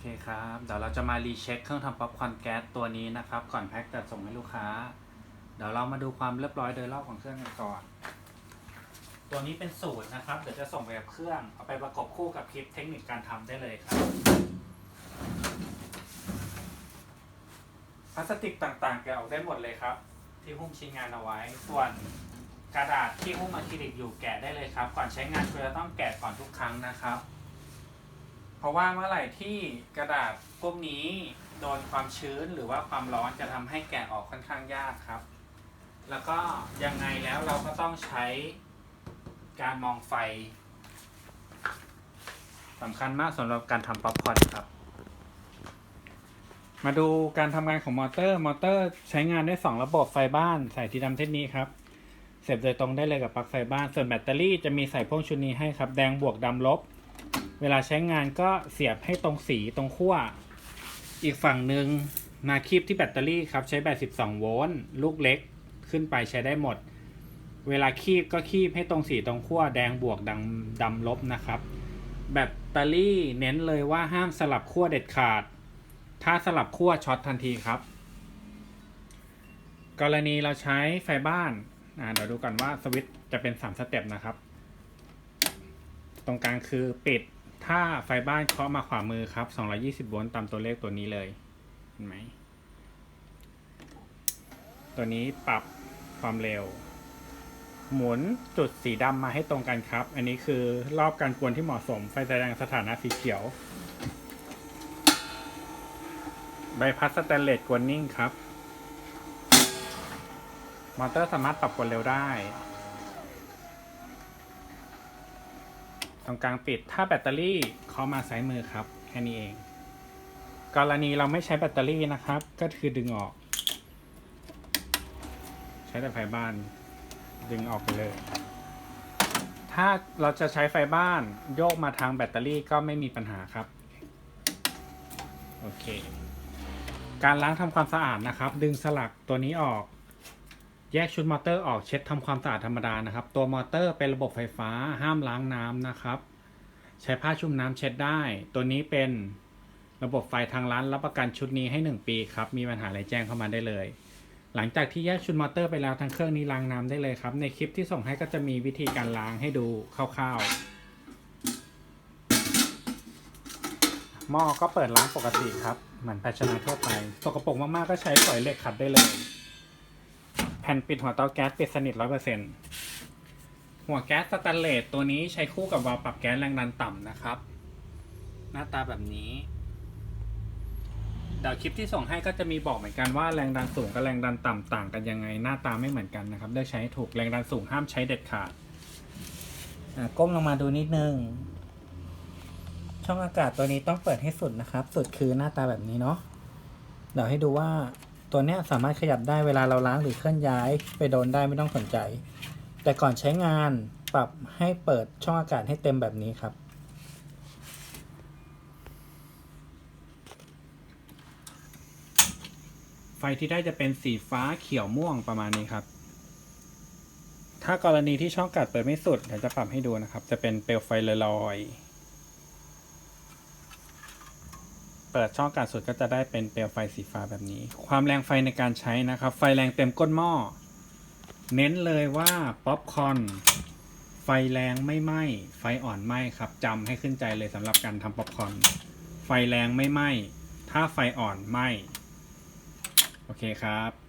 เคครับ เดี๋ยวเราจะมารีเช็คเครื่องทำป๊อปคอร์นแก๊สตัวนี้นะครับ ก่อนแพ็คจัดส่งให้ลูกค้า เดี๋ยวเรามาดูความเรียบร้อยโดยรอบของเครื่องกันก่อน ตัวนี้เป็นสูตรนะครับ เดี๋ยวจะส่งไปกับเครื่อง เอาไปประกบคู่กับคลิปเทคนิคการทำได้เลยครับ พลาสติกต่างๆแกะออกได้หมดเลยครับ ที่หุ้มชิ้นงานเอาไว้ ส่วนกระดาษที่หุ้มอะคริลิกอยู่แกะได้เลยครับ ก่อนใช้งานควรจะต้องแกะก่อนทุกครั้งนะครับ เพราะว่าเมื่อไหร่ที่กระดาษพวกนี้โดนความชื้นหรือว่าความร้อนจะทำให้แกะออกค่อนข้างยากครับ แล้วก็ยังไงแล้วเราก็ต้องใช้การมองไฟสำคัญมากสำหรับการทำป๊อปคอร์นครับ มาดูการทำงานของมอเตอร์ มอเตอร์ใช้งานได้ 2 ระบบไฟบ้านใส่ที่ดำเส้นนี้ครับ เสียบโดยตรงได้เลยกับปลั๊กไฟบ้าน ส่วนแบตเตอรี่จะมีใส่พ่วงชุดนี้ให้ครับ แดงบวกดำลบ เวลาใช้งานก็เสียบให้ตรงสีตรงขั้ว อีกฝั่งหนึ่งมาคีบที่แบตเตอรี่ครับ ใช้แบต 12 โวลต์ลูกเล็กขึ้นไปใช้ได้หมด เวลาคีบก็คีบให้ตรงสีตรงขั้วแดงบวกดำดำลบนะครับ แบตเตอรี่เน้นเลยว่าห้ามสลับขั้วเด็ดขาด ถ้าสลับขั้วช็อตทันทีครับ กรณีเราใช้ไฟบ้านเดี๋ยวดูกันว่าสวิตช์จะเป็น 3 สเต็ปนะครับ ตรงกลางคือปิด ถ้าไฟบ้านเคาะมาขวามือครับ 220 โวลต์ตามตัวเลขตัวนี้เลย เห็นไหม ตัวนี้ปรับความเร็ว หมุนจุดสีดำมาให้ตรงกันครับ อันนี้คือรอบการกวนที่เหมาะสม ไฟแสดงสถานะสีเขียว ใบพัดสแตนเลสกวนนิ่งครับ มอเตอร์สามารถปรับกวนเร็วได้ ตรงกลางปิด ถ้าแบตเตอรี่เขามาซ้ายมือครับ แค่นี้เอง กรณีเราไม่ใช้แบตเตอรี่นะครับ ก็คือดึงออก ใช้แต่ไฟบ้าน ดึงออกไปเลย ถ้าเราจะใช้ไฟบ้านโยกมาทางแบตเตอรี่ก็ไม่มีปัญหาครับ โอเค การล้างทำความสะอาดนะครับ ดึงสลักตัวนี้ออก แยกชุดมอเตอร์ออกเช็ดทำความสะอาดธรรมดานะครับ ตัวมอเตอร์เป็นระบบไฟฟ้าห้ามล้างน้ำนะครับ ใช้ผ้าชุ่มน้ำเช็ดได้ ตัวนี้เป็นระบบไฟทางร้านรับประกันชุดนี้ให้ 1 ปีครับ มีปัญหาอะไรแจ้งเข้ามาได้เลย หลังจากที่แยกชุดมอเตอร์ไปแล้วทางเครื่องนี้ล้างน้ำได้เลยครับ ในคลิปที่ส่งให้ก็จะมีวิธีการล้างให้ดูคร่าวๆหม้อก็เปิดล้างปกติครับเหมือนภาชนะทั่วไปสกปรกมากๆก็ใช้ฝอยเหล็กขัดได้เลย ผ่นปิดหัวเตาแก๊สปิดสนิทร้อยเปอร์เซ็นหัวแก๊สสแตนเลสตัวนี้ใช้คู่กับวาล์วปรับแก๊สแรงดันต่ำนะครับ หน้าตาแบบนี้เดี๋ยวคลิปที่ส่งให้ก็จะมีบอกเหมือนกันว่าแรงดันสูงกับแรงดันต่ำต่างกันยังไงหน้าตาไม่เหมือนกันนะครับเลือกใช้ให้ถูกแรงดันสูงห้ามใช้เด็ดขาดอะก้มลงมาดูนิดนึง ช่องอากาศตัวนี้ต้องเปิดให้สุดนะครับ สุดคือหน้าตาแบบนี้เนาะเดี๋ยวให้ดูว่า ตัวเนี้ยสามารถขยับได้เวลาเราล้างหรือเคลื่อนย้าย ไปโดนได้ไม่ต้องสนใจ แต่ก่อนใช้งานปรับให้เปิดช่องอากาศให้เต็มแบบนี้ครับ ไฟที่ได้จะเป็นสีฟ้าเขียวม่วงประมาณนี้ครับ ถ้ากรณีที่ช่องอากาศเปิดไม่สุดเดี๋ยวจะปรับให้ดูนะครับ จะเป็นเปลวไฟลอยๆ เปิดช่องการสุดก็จะได้เป็นเปลวไฟสีฟ้าแบบนี้ ความแรงไฟในการใช้นะครับ ไฟแรงเต็มก้นหม้อ เน้นเลยว่าป๊อปคอนไฟแรงไม่ไหม้ ไฟอ่อนไหม้ครับจำให้ขึ้นใจเลยสำหรับการทำป๊อปคอนไฟแรงไม่ไหม้ ถ้าไฟอ่อนไหม้ โอเคครับ